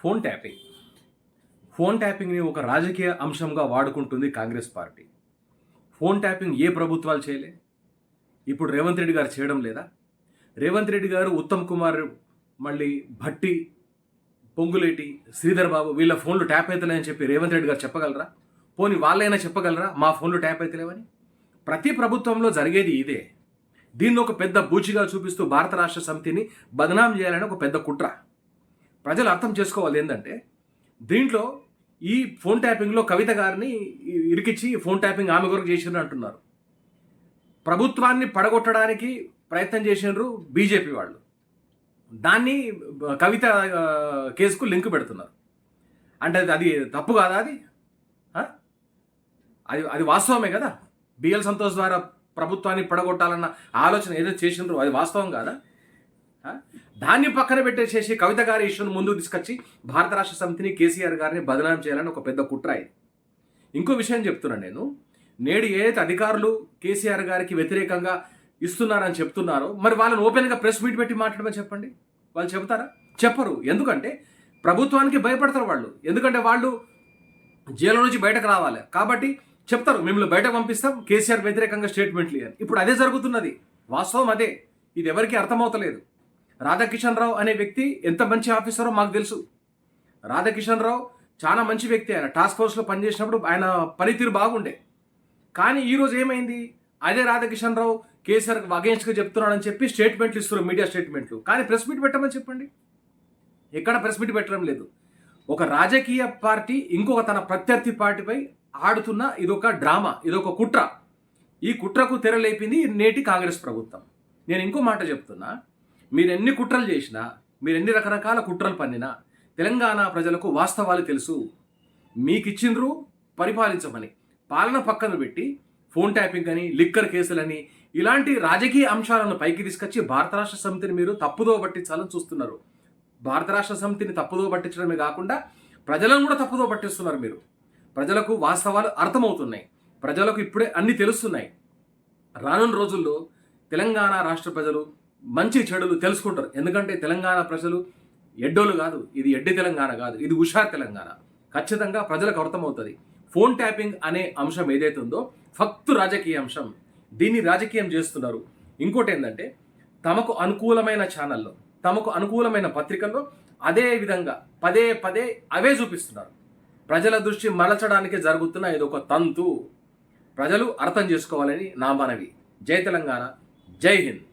Phone tapping. Phone ట్యాపింగ్ని ఒక రాజకీయ అంశంగా వాడుకుంటుంది కాంగ్రెస్ పార్టీ. ఫోన్ ట్యాపింగ్ ఏ ప్రభుత్వాలు చేయలే? ఇప్పుడు రేవంత్ రెడ్డి గారు చేయడం లేదా? రేవంత్ రెడ్డి గారు ఉత్తమ్ కుమార్ మళ్ళీ భట్టి పొంగులేటి శ్రీధర్ బాబు వీళ్ళ ఫోన్లు ట్యాప్ అవుతలేని చెప్పి రేవంత్ రెడ్డి గారు చెప్పగలరా? పోనీ వాళ్ళైనా చెప్పగలరా? మా ఫోన్లు ట్యాప్ అవుతలేవని ప్రతి ప్రభుత్వంలో జరిగేది ఇదే. దీన్ని ఒక పెద్ద బూచిగా చూపిస్తూ భారత రాష్ట్ర సమితిని బదనాం చేయాలని ఒక పెద్ద కుట్ర. ప్రజలు అర్థం చేసుకోవాలి ఏంటంటే దీంట్లో ఈ ఫోన్ ట్యాపింగ్లో కవిత గారిని ఇరికిచ్చి ఫోన్ ట్యాపింగ్ ఆమె కొరకు చేసిండ్రు అంటున్నారు. ప్రభుత్వాన్ని పడగొట్టడానికి ప్రయత్నం చేసినారు బీజేపీ వాళ్ళు. దాన్ని కవిత కేసుకు లింక్ పెడుతున్నారు. అంటే అది- అది తప్పు కాదా అది? అది అది వాస్తవమే కదా? బిఎల్ సంతోష్ ద్వారా ప్రభుత్వాన్ని పడగొట్టాలన్న ఆలోచన ఏదో చేసినారో అది వాస్తవం కాదా? దాన్ని పక్కన పెట్టేసేసి కవిత గారి ఇష్యూను ముందుకు తీసుకొచ్చి భారత రాష్ట్ర సమితిని కేసీఆర్ గారిని బదనాం చేయాలని ఒక పెద్ద కుట్ర ఇది. ఇంకో విషయం చెప్తున్నాను నేను. నేడు ఏదైతే అధికారులు కేసీఆర్ గారికి వ్యతిరేకంగా ఇస్తున్నారని చెప్తున్నారో మరి వాళ్ళని ఓపెన్గా ప్రెస్ మీట్ పెట్టి మాట్లాడమని చెప్పండి. వాళ్ళు చెబుతారా? చెప్పరు. ఎందుకంటే ప్రభుత్వానికి భయపడతారు వాళ్ళు. ఎందుకంటే వాళ్ళు జైలు నుంచి బయటకు రావాలి. కాబట్టి చెప్తారు మిమ్మల్ని బయటకు పంపిస్తాం కేసీఆర్ వ్యతిరేకంగా స్టేట్మెంట్లు ఇవ్వాలి ఇప్పుడు అదే జరుగుతున్నది. వాస్తవం అదే. ఇది ఎవరికి అర్థమవుతలేదు. రాధాకిషన్ రావు అనే వ్యక్తి ఎంత మంచి ఆఫీసరో మాకు తెలుసు. రాధాకిషన్ రావు చాలా మంచి వ్యక్తి ఆయన. టాస్క్ ఫోర్స్లో పనిచేసినప్పుడు ఆయన పనితీరు బాగుండే. కానీ ఈరోజు ఏమైంది? అదే రాధాకిషన్ రావు కేసీఆర్ అగేన్స్ట్గా చెప్తున్నాడని చెప్పి స్టేట్మెంట్లు ఇస్తున్నారు మీడియా స్టేట్మెంట్లు కానీ ప్రెస్ మీట్ పెట్టమని చెప్పండి. ఎక్కడ ప్రెస్ మీట్ పెట్టడం లేదు. ఒక రాజకీయ పార్టీ ఇంకొక తన ప్రత్యర్థి పార్టీపై ఆడుతున్న ఇదొక డ్రామా ఇదొక కుట్ర. ఈ కుట్రకు తెరలేపింది నేటి కాంగ్రెస్ ప్రభుత్వం. నేను ఇంకో మాట చెప్తున్నా. మీరు ఎన్ని కుట్రలు చేసినా మీరు ఎన్ని రకరకాల కుట్రలు పన్నినా తెలంగాణ ప్రజలకు వాస్తవాలు తెలుసు. మీకిచ్చిండ్రు పరిపాలించమని పాలన పక్కన పెట్టి ఫోన్ ట్యాపింగ్ అని లిక్కర్ కేసులని ఇలాంటి రాజకీయ అంశాలను పైకి తీసుకొచ్చి భారత రాష్ట్ర సమితిని మీరు తప్పుదో పట్టించాలని చూస్తున్నారు. భారత రాష్ట్ర సమితిని తప్పుదో పట్టించడమే కాకుండా ప్రజలను కూడా తప్పుదో పట్టిస్తున్నారు మీరు. ప్రజలకు వాస్తవాలు అర్థమవుతున్నాయి. ప్రజలకు ఇప్పుడే అన్ని తెలుస్తున్నాయి. రానున్న రోజుల్లో తెలంగాణ రాష్ట్ర ప్రజలు మంచి చెడులు తెలుసుకుంటారు. ఎందుకంటే తెలంగాణ ప్రజలు ఎడ్డోలు కాదు. ఇది ఎడ్డి తెలంగాణ కాదు. ఇది హుషార్ తెలంగాణ. ఖచ్చితంగా ప్రజలకు అర్థమవుతుంది. ఫోన్ ట్యాపింగ్ అనే అంశం ఏదైతే ఉందో ఫక్తు రాజకీయ అంశం. దీన్ని రాజకీయం చేస్తున్నారు. ఇంకోటి ఏంటంటే తమకు అనుకూలమైన ఛానల్లో తమకు అనుకూలమైన పత్రికల్లో అదే విధంగా పదే పదే అవే చూపిస్తున్నారు. ప్రజల దృష్టి మలచడానికే జరుగుతున్న ఇది ఒక తంతు. ప్రజలు అర్థం చేసుకోవాలని నా మనవి. జై తెలంగాణ. జై హింద్.